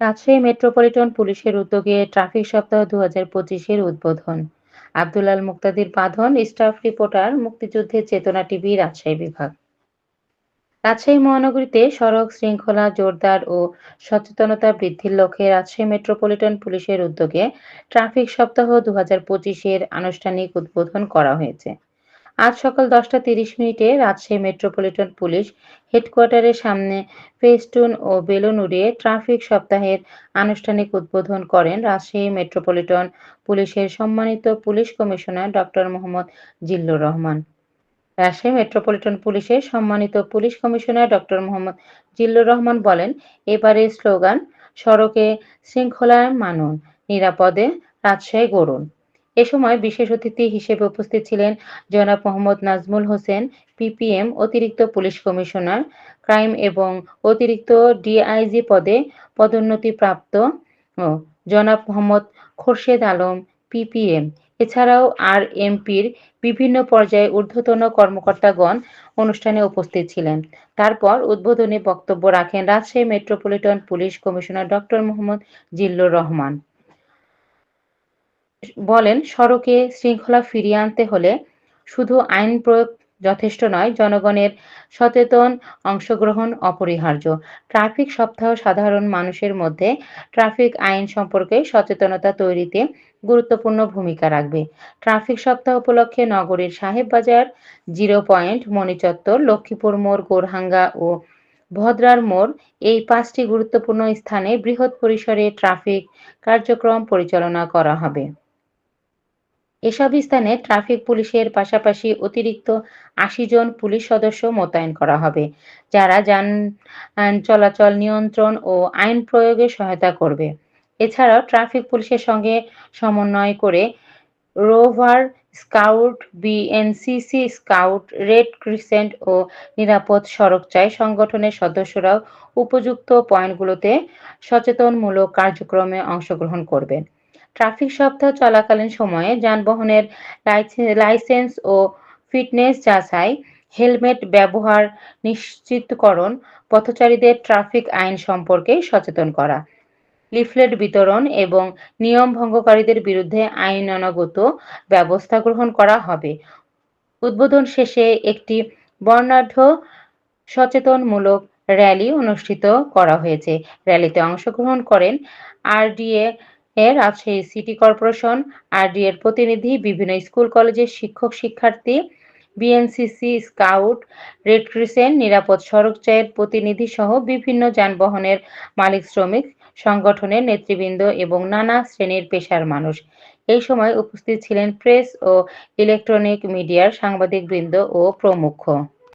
Rajshahi metropolitan পুলিশের উদ্যোগে traffic সপ্তাহ দু হাজার পঁচিশের উদ্বোধন। আল মুক্তাদির বাঁধন, স্টাফ রিপোর্টার মুক্তিযুদ্ধের চেতনা টিভি, রাজশাহী বিভাগ। রাজশাহী মহানগরীতে সড়ক শৃঙ্খলা, জোরদার ও সচেতনতা বৃদ্ধির লক্ষ্যে রাজশাহী মেট্রোপলিটন পুলিশের উদ্যোগে ট্রাফিক সপ্তাহ দু হাজার পঁচিশের আনুষ্ঠানিক উদ্বোধন করা হয়েছে। আজ সকাল দশটা তিরিশ মিনিটে রাজশাহী মেট্রোপলিটন পুলিশ হেডকোয়ার্টারের সামনে ফেস্টুন ও বেলুন উড়িয়ে ট্রাফিক সপ্তাহের আনুষ্ঠানিক উদ্বোধন করেন রাজশাহী মেট্রোপলিটন পুলিশের সম্মানিত police commissioner doctor Mohammad Jillur Rahman. Rajshahi metropolitan পুলিশের সম্মানিত police commissioner doctor Mohammad Jillur Rahman বলেন এবারে স্লোগান, সড়কে শৃঙ্খলায় মানুন, নিরাপদে রাজশাহী গড়ুন। এ সময় বিশেষ অতিথি হিসেবে উপস্থিত ছিলেন জনাব মোহাম্মদ নাজমুল হোসেন, পিপিএম, অতিরিক্ত পুলিশ কমিশনার, ক্রাইম এবং অতিরিক্ত ডিআইজি পদে পদোন্নতিপ্রাপ্ত জনাব মোহাম্মদ খোরশেদ আলম, পিপিএম। এছাড়াও আর এমপির বিভিন্ন পর্যায়ে ঊর্ধ্বতন কর্মকর্তাগণ অনুষ্ঠানে উপস্থিত ছিলেন। তারপর উদ্বোধনী বক্তব্য রাখেন Rajshahi metropolitan police commissioner doctor Mohammad Zillur Rahman. বলেন, সড়কে শৃঙ্খলা ফিরিয়ে আনতে হলে শুধু আইন প্রয়োগ যথেষ্ট নয়, জনগণের সচেতন অংশগ্রহণ অপরিহার্য। ট্রাফিক সপ্তাহ সাধারণ মানুষের মধ্যে ট্রাফিক আইন সম্পর্কে সচেতনতা তৈরিতে গুরুত্বপূর্ণ ভূমিকা রাখবে। ট্রাফিক সপ্তাহ উপলক্ষে নগরীর সাহেববাজার, জিরো পয়েন্ট, মণিচত্বর, লক্ষ্মীপুর মোড়, গোরহাঙ্গা ও ভদ্রার মোড়, এই পাঁচটি গুরুত্বপূর্ণ স্থানে বৃহৎ পরিসরে ট্রাফিক কার্যক্রম পরিচালনা করা হবে। এসব স্থানে ট্রাফিক পুলিশের পাশাপাশি অতিরিক্ত আশি জন পুলিশ সদস্য মোতায়েন করা হবে, যারা যান চলাচল নিয়ন্ত্রণ ও আইন প্রয়োগে সহায়তা করবে। এছাড়াও ট্রাফিক পুলিশের সঙ্গে সমন্বয় করে rover scout, BNCC scout, red crescent ও নিরাপদ সড়ক চাই সংগঠনের সদস্যরাও উপযুক্ত পয়েন্টগুলোতে সচেতনমূলক কার্যক্রমে অংশগ্রহণ করবেন। ট্রাফিক সপ্তাহ চলাকালীন সময়ে যানবাহনের লাইসেন্স ও ফিটনেস যাচাই, হেলমেট ব্যবহার নিশ্চিতকরণ, পথচারীদের ট্রাফিক আইন সম্পর্কে সচেতন করা, লিফলেট বিতরণ এবং নিয়ম ভঙ্গকারীদের বিরুদ্ধে আইনানুগত ব্যবস্থা গ্রহণ করা হবে। উদ্বোধন শেষে একটি বর্ণাঢ্য সচেতনমূলক র্যালি অনুষ্ঠিত করা হয়েছে। র্যালিতে অংশগ্রহণ করেন আরডিএ এর রাজশাহী সিটি কর্পোরেশন আরডি এর প্রতিনিধি, বিভিন্ন স্কুল, কলেজের শিক্ষক, শিক্ষার্থী, বিএনসিসি, স্কাউট, রেড ক্রিসেন্ট, নিরাপদ সড়ক চায়ের প্রতিনিধি সহ বিভিন্ন যানবাহনের মালিক শ্রমিক, সংগঠনের নেতৃবৃন্দ এবং নানা শ্রেণির পেশার মানুষ। এই সময় উপস্থিত ছিলেন প্রেস ও ইলেকট্রনিক মিডিয়ার সাংবাদিকবৃন্দ ও প্রমুখ।